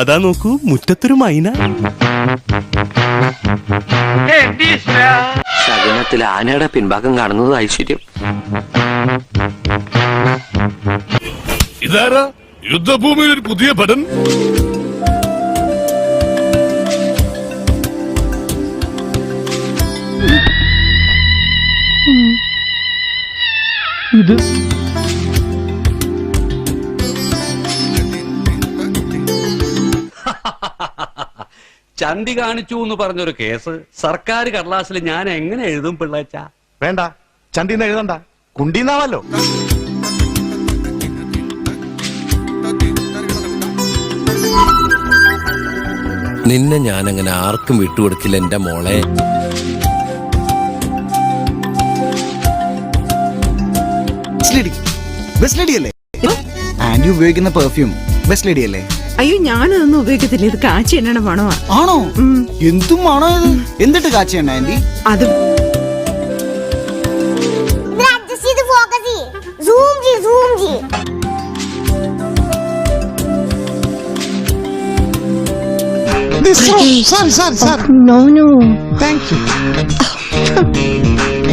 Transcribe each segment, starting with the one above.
അതാ നോക്കൂ മുറ്റത്തൊരു മൈന. ശകുനത്തിൽ ആനയുടെ പിൻഭാഗം കാണുന്നത് ഐശ്വര്യം. ഇതാരാ? യുദ്ധഭൂമിയിൽ ഒരു പുതിയ ഭടൻ? ചന്തി കാണിച്ചു എന്ന് പറഞ്ഞൊരു കേസ് സർക്കാർ കടലാസിൽ ഞാൻ എങ്ങനെ എഴുതും പിള്ളേച്ച? വേണ്ട. ചണ്ടിന്ന് എഴുതണ്ട. കുണ്ടിന്നാവല്ലോ നിന്നെ ഞാൻ അങ്ങനെ ആർക്കും വിട്ടുകൊടുക്കില്ല എന്റെ മോളെ. ബെസ്റ്റ് ലേഡി അല്ലേ ആന്റി ഉപയോഗിക്കുന്ന പെർഫ്യൂം ബെസ്റ്റ് ലേഡി അല്ലേ? അയ്യോ ഞാനതൊന്നും ഉപയോഗിക്കത്തില്ല. ഇത് കാച്ചി എണ്ണ മണമാ. ആണോ? എന്തും ആണോ ഇത്? എന്നിട്ട് കാച്ചിയണ്ണ ആന്റി? അത് സൂം ചെയ്യ്. സൂം ചെയ്യ്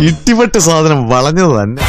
ഇട്ടിപ്പെട്ട് സാധനം വളഞ്ഞത് തന്നെ.